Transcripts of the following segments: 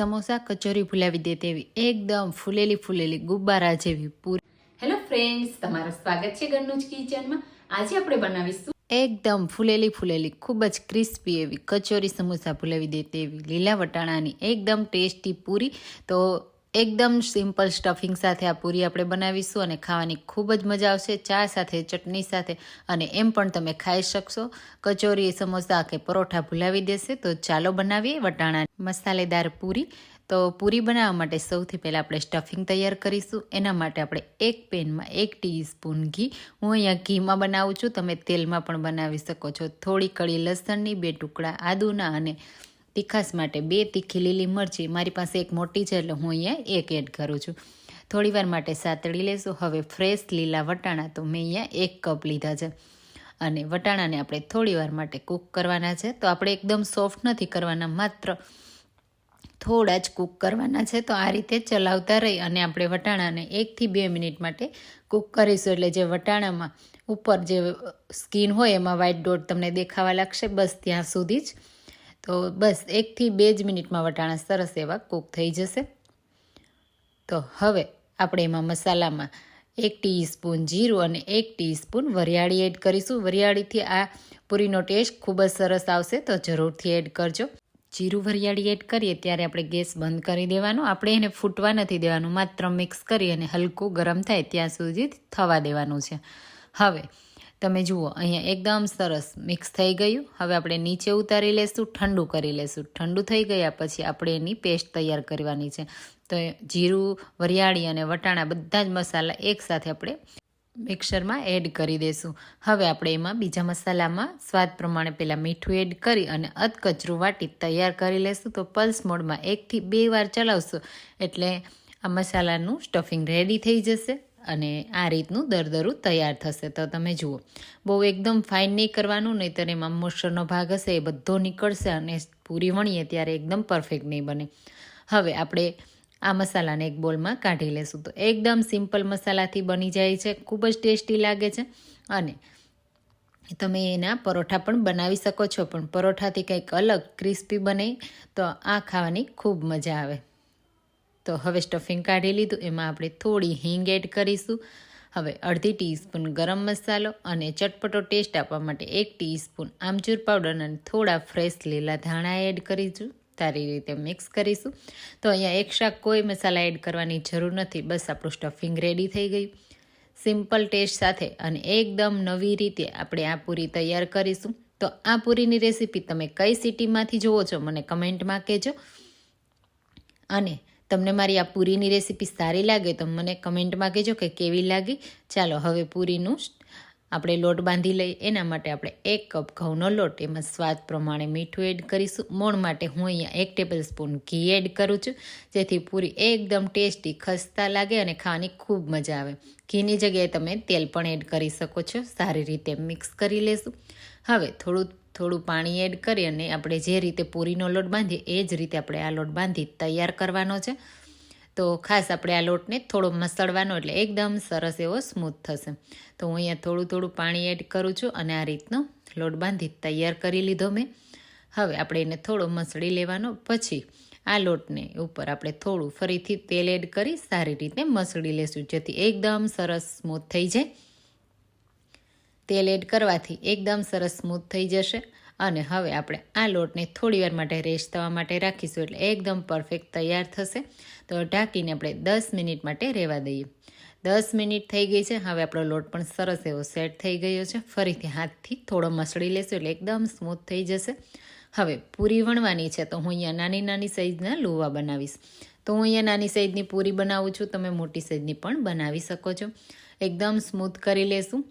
સમોસા કચોરી ભૂલાવી દે તેવી એકદમ ફૂલેલી ફૂલેલી ગુબ્બારા જેવી પૂરી. હેલો ફ્રેન્ડ્સ તમારું સ્વાગત છે ઘરનું જ કિચનમાં. આજે આપણે બનાવીશું એકદમ ફૂલેલી ફૂલેલી ખૂબ જ ક્રિસ્પી એવી કચોરી સમોસા ભૂલાવી દે તેવી લીલા વટાણાની એકદમ ટેસ્ટી પૂરી. તો એકદમ સિમ્પલ સ્ટફિંગ સાથે આ પૂરી આપણે બનાવીશું અને ખાવાની ખૂબ જ મજા આવશે ચા સાથે, ચટણી સાથે અને એમ પણ તમે ખાઈ શકશો. કચોરી, સમોસા કે પરોઠા ભૂલાવી દેશે તો ચાલો બનાવીએ વટાણા મસાલેદાર પૂરી. તો પૂરી બનાવવા માટે સૌથી પહેલાં આપણે સ્ટફિંગ તૈયાર કરીશું. એના માટે આપણે એક પેનમાં એક ટીસ્પૂન ઘી. હું અહીંયા ઘીમાં બનાવું છું. તમે તેલમાં પણ બનાવી શકો છો. થોડી કળી લસણની બે ટુકડા આદુના અને તીખાસ માટે. બે તીખી લીલી મરચી. મારી પાસે એક મોટી છે એટલે હું અહીંયા એક એડ કરું છું. થોડીવાર માટે સાતળી લેશું. હવે ફ્રેશ લીલા વટાણા તો મેં અહીંયા એક કપ લીધા છે. અને વટાણાને આપણે થોડીવાર માટે કૂક કરવાના છે. તો આપણે એકદમ સોફ્ટ નથી કરવાના, માત્ર થોડા જ કૂક કરવાના છે. તો આ રીતે ચલાવતા રહી અને આપણે વટાણાને એકથી બે મિનિટ માટે કૂક કરીશું. એટલે જે વટાણામાં ઉપર જે સ્કીન હોય એમાં વ્હાઇટ ડોટ તમને દેખાવા લાગશે. બસ ત્યાં સુધી જ તો બસ એકથી બે જ મિનિટમાં વટાણા સરસ એવા કૂક થઈ જશે. તો હવે આપણે એમાં મસાલામાં એક ટીસ્પૂન જીરું અને એક ટીસ્પૂન વરિયાળી એડ કરીશું. વરિયાળીથી આ પૂરીનો ટેસ્ટ ખૂબ જ સરસ આવશે, તો જરૂરથી એડ કરજો. જીરું વરિયાળી એડ કરીએ ત્યારે આપણે ગેસ બંધ કરી દેવાનો. આપણે એને ફૂટવા નથી દેવાનું, માત્ર મિક્સ કરી અને હલકું ગરમ થાય ત્યાં સુધી થવા દેવાનું છે. હવે તમે જુઓ, અહીંયા એકદમ સરસ મિક્સ થઈ ગયું. હવે આપણે નીચે ઉતારી લેશું, ઠંડુ કરી લેશું. ઠંડુ થઈ ગયા પછી આપણે એની પેસ્ટ તૈયાર કરવાની છે. તો જીરું, વરિયાળી અને વટાણા બધા જ મસાલા એકસાથે આપણે મિક્સરમાં એડ કરી દઈશું હવે આપણે એમાં બીજા મસાલામાં સ્વાદ પ્રમાણે પહેલાં મીઠું એડ કરી અને અધકચરું વાટી તૈયાર કરી લેશું. તો પલ્સ મોડમાં એકથી બે વાર ચલાવશું. એટલે આ મસાલાનું સ્ટફિંગ રેડી થઈ જશે અને આ રીતનું દરદરું તૈયાર થશે. તો તમે જુઓ, બહુ એકદમ ફાઇન નહીં કરવાનું, નહીંતર એમાં મોસ્ટરનો ભાગ હશે, એ બધો નીકળશે અને પૂરી વણીએ ત્યારે એકદમ પરફેક્ટ નહીં બને. હવે આપણે આ મસાલાને એક બોલમાં કાઢી લેશું. તો એકદમ સિમ્પલ મસાલાથી બની જાય છે, ખૂબ જ ટેસ્ટી લાગે છે અને તમે એના પરોઠા પણ બનાવી શકો છો, પણ પરોઠાથી કંઈક અલગ ક્રિસ્પી બને તો આ ખાવાની ખૂબ મજા આવે. તો હવે સ્ટફિંગ કાઢી લીધું. એમાં આપણે થોડી હિંગ એડ કરીશું. હવે અડધી ટીસ્પૂન ગરમ મસાલો અને ચટપટો ટેસ્ટ આપવા માટે એક ટીસ્પૂન આમચૂર પાવડર અને થોડા ફ્રેશ લીલા ધાણા એડ કરીશું. સારી રીતે મિક્સ કરીશું. તો અહીંયા એક શાક કોઈ મસાલા એડ કરવાની જરૂર નથી. બસ આપણું સ્ટફિંગ રેડી થઈ ગયું. સિમ્પલ ટેસ્ટ સાથે અને એકદમ નવી રીતે આપણે આ પૂરી તૈયાર કરીશું. તો આ પૂરીની રેસીપી તમે કઈ સિટીમાંથી જુઓ છો, મને કમેન્ટમાં કહેજો. અને તમને મારી આ પૂરીની રેસીપી સારી લાગે તો મને કમેન્ટમાં કહેજો કે કેવી લાગી. ચાલો, હવે પૂરીનું આપણે લોટ બાંધી લઈએ. એના માટે આપણે એક કપ ઘઉંનો લોટ, એમાં સ્વાદ પ્રમાણે મીઠું એડ કરીશું. મોણ માટે હું અહીંયા એક ટેબલ સ્પૂન ઘી એડ કરું છું, જેથી પૂરી એકદમ ટેસ્ટી, ખસ્તા લાગે અને ખાવાની ખૂબ મજા આવે. ઘીની જગ્યાએ તમે તેલ પણ એડ કરી શકો છો. સારી રીતે મિક્સ કરી લેશું. હવે થોડું થોડું પાણી એડ કરી અને આપણે જે રીતે પૂરીનો લોટ બાંધીએ, એ જ રીતે આપણે આ લોટ બાંધી તૈયાર કરવાનો છે. તો ખાસ આપણે આ લોટને થોડો મસળવાનો એટલે એકદમ સરસ એવો સ્મૂથ થશે. તો હું અહીંયા થોડું થોડું પાણી એડ કરું છું અને આ રીતનો લોટ બાંધી તૈયાર કરી લીધો મેં. હવે આપણે એને થોડો મસળી લેવાનો, પછી આ લોટને ઉપર આપણે થોડું ફરીથી તેલ એડ કરી સારી રીતે મસળી લેશું, જેથી એકદમ સરસ સ્મૂથ થઈ જાય. તેલ એડ કરવાથી એકદમ સરસ સ્મૂથ થઈ જશે. અને હવે આપણે આ લોટને થોડી વાર માટે રેસ્ટ થવા માટે રાખીશું એટલે એકદમ પરફેક્ટ તૈયાર થશે. તો ઢાંકીને આપણે દસ મિનિટ માટે રહેવા દઈએ. દસ મિનિટ થઈ ગઈ છે. હવે આપણો લોટ પણ સરસ એવો સેટ થઈ ગયો છે. ફરીથી હાથથી થોડો મસળી લેશું એટલે એકદમ સ્મૂથ થઈ જશે. હવે પૂરી વણવાની છે તો હું અહીંયા નાની નાની સાઈઝના લુવા બનાવીશ. તો હું અહીંયા નાની સાઈઝની પૂરી બનાવું છું. તમે મોટી સાઈઝની પણ બનાવી શકો છો. એકદમ સ્મૂથ કરી લેશું.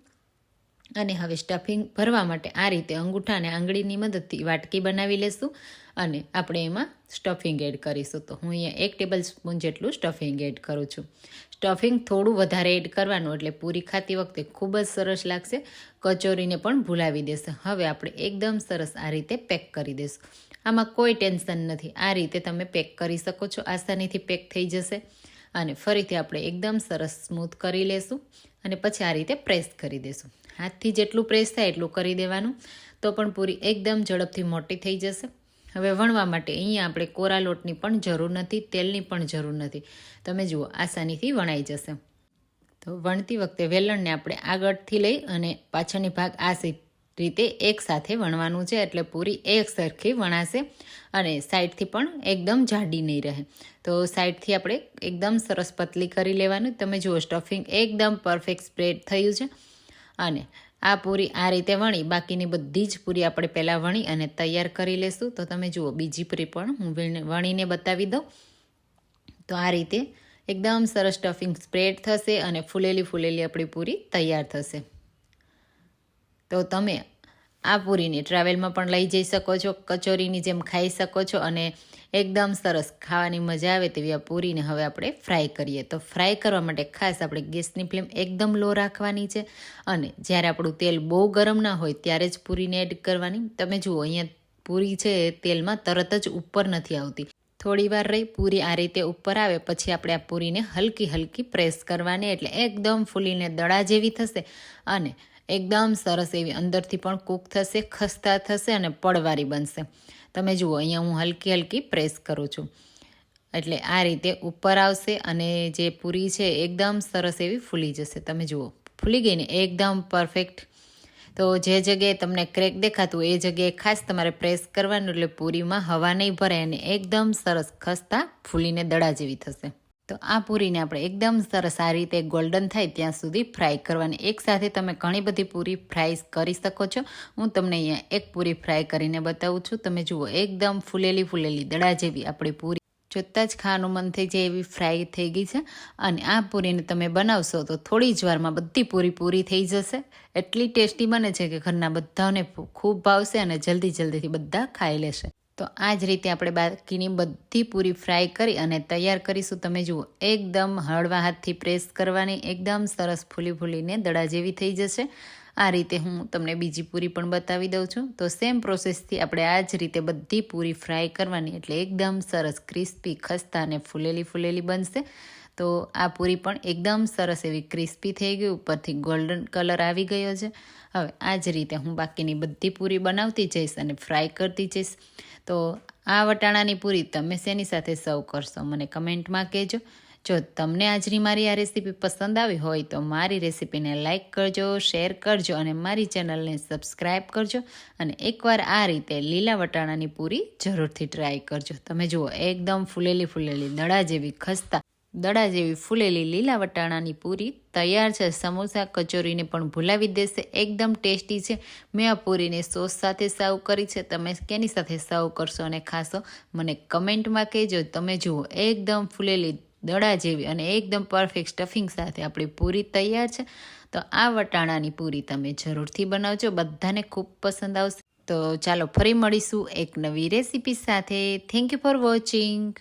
અને હવે સ્ટફિંગ ભરવા માટે આ રીતે અંગૂઠા અને આંગળીની મદદથી વાટકી બનાવી લેશું અને આપણે એમાં સ્ટફિંગ એડ કરીશું. તો હું અહીંયા એક ટેબલ સ્પૂન જેટલું સ્ટફિંગ એડ કરું છું. સ્ટફિંગ થોડું વધારે એડ કરવાનું એટલે પૂરી ખાતી વખતે ખૂબ જ સરસ લાગશે. કચોરીને પણ ભૂલાવી દેશે. હવે આપણે એકદમ સરસ આ રીતે પેક કરી દઈશું આમાં કોઈ ટેન્શન નથી. આ રીતે તમે પેક કરી શકો છો. આસાનીથી પેક થઈ જશે. અને ફરીથી આપણે એકદમ સરસ સ્મૂથ કરી લેશું અને પછી આ રીતે પ્રેસ કરી દેશું. હાથથી જેટલું પ્રેસ થાય એટલું કરી દેવાનું. તો પણ પૂરી એકદમ ઝડપથી મોટી થઈ જશે. હવે વણવા માટે અહીંયા આપણે કોરા લોટની પણ જરૂર નથી, તેલની પણ જરૂર નથી. તમે જુઓ, આસાનીથી વણાઈ જશે. તો વણતી વખતે વેલણને આપણે આગળથી લઈ અને પાછળની ભાગ આ રીતે એક સાથે વણવાનું છે, એટલે પૂરી એક સરખી વણાશે અને સાઈડથી પણ એકદમ જાડી નહીં રહે. તો સાઈડથી આપણે એકદમ સરસ પતલી કરી લેવાનું. તમે જુઓ, સ્ટફિંગ એકદમ પરફેક્ટ સ્પ્રેડ થયું છે. અને આ પૂરી આ રીતે વણી. બાકીની બધી જ પૂરી આપણે પહેલાં વણી અને તૈયાર કરી લેશું. તો તમે જુઓ, બીજી પૂરી પણ હું વીણ- વણીને બતાવી દઉં. તો આ રીતે એકદમ સરસ સ્ટફિંગ સ્પ્રેડ થશે અને ફૂલેલી ફૂલેલી આપણી પૂરી તૈયાર થશે. તો તમે આ પૂરીને ટ્રાવેલમાં પણ લઈ જઈ શકો છો, કચોરીની જેમ ખાઈ શકો છો અને એકદમ સરસ ખાવાની મજા આવે તેવી આ પૂરીને હવે આપણે ફ્રાય કરીએ. તો ફ્રાય કરવા માટે ખાસ આપણે ગેસની ફ્લેમ એકદમ લો રાખવાની છે અને જ્યારે આપણું તેલ બહુ ગરમ ના હોય ત્યારે જ પૂરીને એડ કરવાની. તમે જુઓ, અહીંયા પૂરી છે તેલમાં તરત જ ઉપર નથી આવતી. થોડી વાર રહી, પૂરી આ રીતે ઉપર આવે, પછી આપણે આ પૂરીને હલકી હલકી પ્રેસ કરવાની, એટલે એકદમ ફૂલીને દડા જેવી થશે અને એકદમ સરસ એવી અંદરથી પણ કૂક થશે, ખસ્તા થશે અને પડવારી બનશે. તમે જુઓ, અહીંયા હું હલકી હલકી પ્રેસ કરું છું. એટલે આ રીતે ઉપર આવશે અને જે પૂરી છે એકદમ સરસ એવી ફૂલી જશે. તમે જુઓ, ફૂલી ગઈ ને, એકદમ પરફેક્ટ. તો જે જગ્યાએ તમને ક્રેક દેખાતું એ જગ્યાએ ખાસ તમારે પ્રેસ કરવાનું, એટલે પૂરીમાં હવા નહીં ભરાય અને એકદમ સરસ ખસ્તા ફૂલીને દડા જેવી થશે. તો આ પૂરીને આપણે એકદમ સરસ આ રીતે ગોલ્ડન થાય ત્યાં સુધી ફ્રાય કરવાની. એકસાથે તમે ઘણી બધી પૂરી ફ્રાય કરી શકો છો. હું તમને અહીંયા એક પૂરી ફ્રાય કરીને બતાવું છું. તમે જુઓ, એકદમ ફૂલેલી ફૂલેલી દડા જેવી આપણી પૂરી. જોતાં જ ખાવાનું મન થઈ જાય એવી ફ્રાય થઈ ગઈ છે. અને આ પૂરીને તમે બનાવશો તો થોડી જ વારમાં બધી પૂરી પૂરી થઈ જશે. એટલી ટેસ્ટી બને છે કે ઘરના બધાને ખૂબ ભાવશે અને જલ્દી જલ્દીથી બધા ખાઈ લેશે. તો આ જ રીતે આપણે બાકીની બધી પૂરી ફ્રાય કરી અને તૈયાર કરીશું. તમે જુઓ, એકદમ હળવા હાથથી પ્રેસ કરવાની, એકદમ સરસ ફૂલી ફૂલીને દડા જેવી થઈ જશે. આ રીતે હું તમને બીજી પૂરી પણ બતાવી દઉં છું. તો સેમ પ્રોસેસથી આપણે આ જ રીતે બધી પૂરી ફ્રાય કરવાની, એટલે એકદમ સરસ ક્રિસ્પી, ખસ્તા અને ફૂલેલી ફૂલેલી બનશે. તો આ પૂરી પણ એકદમ સરસ એવી ક્રિસ્પી થઈ ગઈ, ઉપરથી ગોલ્ડન કલર આવી ગયો છે. હવે આ જ રીતે હું બાકીની બધી પૂરી બનાવતી જઈશ અને ફ્રાય કરતી જઈશ. તો આ વટાણાની પૂરી તમે શેની સાથે સર્વ કરશો મને કમેન્ટમાં કહેજો. જો તમને આજની મારી આ રેસીપી પસંદ આવી હોય તો મારી રેસીપીને લાઇક કરજો, શેર કરજો અને મારી ચેનલને સબસ્ક્રાઈબ કરજો અને એકવાર આ રીતે લીલા વટાણાની પૂરી જરૂરથી ટ્રાય કરજો. તમે જુઓ, એકદમ ફૂલેલી ફૂલેલી દડા જેવી ખસ્તા દડા જેવી ફૂલેલી લીલા વટાણાની પૂરી તૈયાર છે. સમોસા કચોરીને પણ ભૂલાવી દેશે. એકદમ ટેસ્ટી છે. મેં આ પૂરીને સોસ સાથે સાવ કરી છે. તમે કેની સાથે સાવ કરશો અને ખાશો મને કમેન્ટમાં કહેજો. તમે જુઓ, એકદમ ફૂલેલી દડા જેવી અને એકદમ પરફેક્ટ સ્ટફિંગ સાથે આપણી પૂરી તૈયાર છે. તો આ વટાણાની પૂરી તમે જરૂરથી બનાવજો. બધાને ખૂબ પસંદ આવશે. તો ચાલો ફરી મળીશું એક નવી રેસીપી સાથે. Thank you for watching